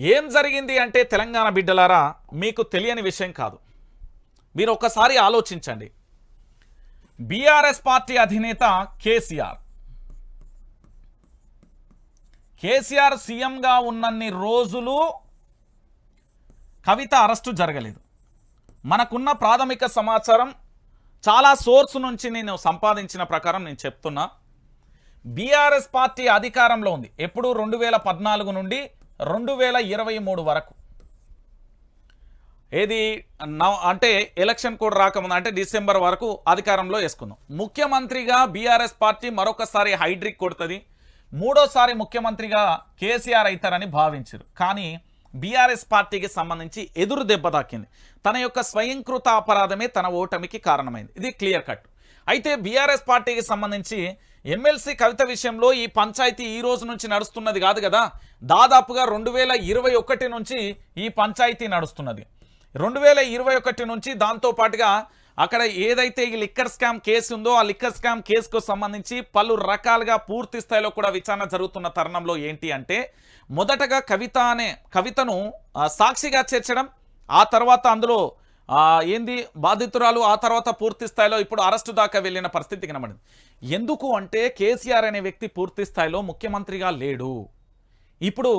ఏం జరిగింది అంటే తెలంగాణ బిడ్డలారా మీకు తెలియని విషయం కాదు. మీరు ఒకసారి ఆలోచించండి. బీఆర్ఎస్ పార్టీ అధినేత కేసీఆర్. కేసీఆర్ సీఎంగా ఉన్నన్ని రోజులు కవిత అరెస్టు జరగలేదు. మనకున్న ప్రాథమిక సమాచారం చాలా సోర్స్ నుంచి నేను సంపాదించిన ప్రకారం నేను చెప్తున్నా. బీఆర్ఎస్ పార్టీ అధికారంలో ఉంది. ఎప్పుడు రెండు వేల పద్నాలుగు నుండి రెండు వేల ఇరవై మూడు వరకు. ఏది నవ అంటే ఎలక్షన్ కూడా రాకముందు అంటే డిసెంబర్ వరకు అధికారంలో వేసుకుందాం. ముఖ్యమంత్రిగా బీఆర్ఎస్ పార్టీ మరొకసారి హైడ్రిక్ కొడుతుంది. మూడోసారి ముఖ్యమంత్రిగా కేసీఆర్ అవుతారని భావించారు. కానీ బీఆర్ఎస్ పార్టీకి సంబంధించి ఎదురు దెబ్బ తాకింది. తన యొక్క స్వయంకృత అపరాధమే తన ఓటమికి కారణమైంది. ఇది క్లియర్ కట్. అయితే బీఆర్ఎస్ పార్టీకి సంబంధించి ఎమ్మెల్సీ కవిత విషయంలో ఈ పంచాయతీ ఈ రోజు నుంచి నడుస్తున్నది కాదు కదా. దాదాపుగా రెండు వేల ఇరవై ఒకటి నుంచి ఈ పంచాయతీ నడుస్తున్నది. రెండు వేల ఇరవై ఒకటి నుంచి దాంతో పాటుగా అక్కడ ఏదైతే ఈ లిక్కర్ స్కామ్ కేసు ఉందో ఆ లిక్కర్ స్కామ్ కేసుకు సంబంధించి పలు రకాలుగా పూర్తి స్థాయిలో కూడా విచారణ జరుగుతున్న తరుణంలో ఏంటి అంటే మొదటగా కవిత అనే కవితను సాక్షిగా చేర్చడం ఆ తర్వాత అందులో ఏంది? బాధితురాలు ఆ తర్వాత పూర్తి స్థాయిలో ఇప్పుడు అరెస్టు దాకా వెళ్ళిన పరిస్థితి కనబడింది. ఎందుకు అంటే కేసీఆర్ అనే వ్యక్తి పూర్తి స్థాయిలో ముఖ్యమంత్రిగా లేడు. ఇప్పుడు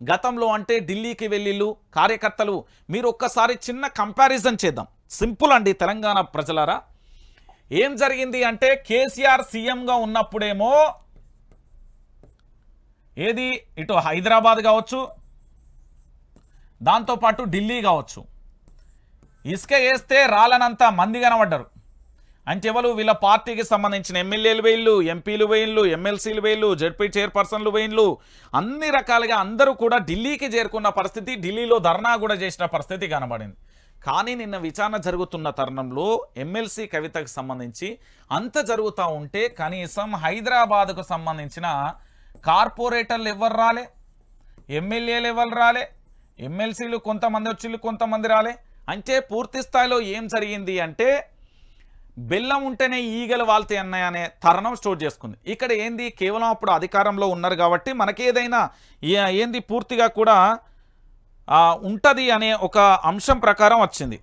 గతంలో అంటే ఢిల్లీకి వెళ్ళిళ్ళు కార్యకర్తలు మీరు ఒక్కసారి చిన్న కంపారిజన్ చేద్దాం. సింపుల్ అండి తెలంగాణ ప్రజలారా. ఏం జరిగింది అంటే కేసీఆర్ సీఎంగా ఉన్నప్పుడేమో ఏది? ఇటు హైదరాబాద్ కావచ్చు దాంతోపాటు ఢిల్లీ కావచ్చు. ఇసుక వేస్తే రాలనంత మంది కనబడ్డారు. అంటే ఎవరు? వీళ్ళ పార్టీకి సంబంధించిన ఎమ్మెల్యేలు వేయిళ్ళు ఎంపీలు వేయిళ్ళు ఎమ్మెల్సీలు వేయిళ్ళు జడ్పీ చైర్పర్సన్లు వేయిళ్ళు అన్ని రకాలుగా అందరూ కూడా ఢిల్లీకి చేరుకున్న పరిస్థితి ఢిల్లీలో ధర్నా కూడా చేసిన పరిస్థితి కనబడింది. కానీ నిన్న విచారణ జరుగుతున్న తరుణంలో ఎమ్మెల్సీ కవితకు సంబంధించి అంత జరుగుతూ ఉంటే కనీసం హైదరాబాద్కు సంబంధించిన కార్పొరేటర్లు ఎవరు రాలే ఎమ్మెల్యేలు ఎవరు రాలే ఎమ్మెల్సీలు కొంతమంది వచ్చిళ్ళు కొంతమంది రాలే. అంటే పూర్తి స్థాయిలో ఏం జరిగింది అంటే బెల్లం ఉంటేనే ఈగలు వాళ్తే అన్నాయి అనే తరుణం స్టోర్ చేసుకుంది. ఇక్కడ ఏంది? కేవలం అప్పుడు అధికారంలో ఉన్నారు కాబట్టి మనకేదైనా ఏంది? పూర్తిగా కూడా ఉంటుంది అనే ఒక అంశం ప్రకారం వచ్చింది.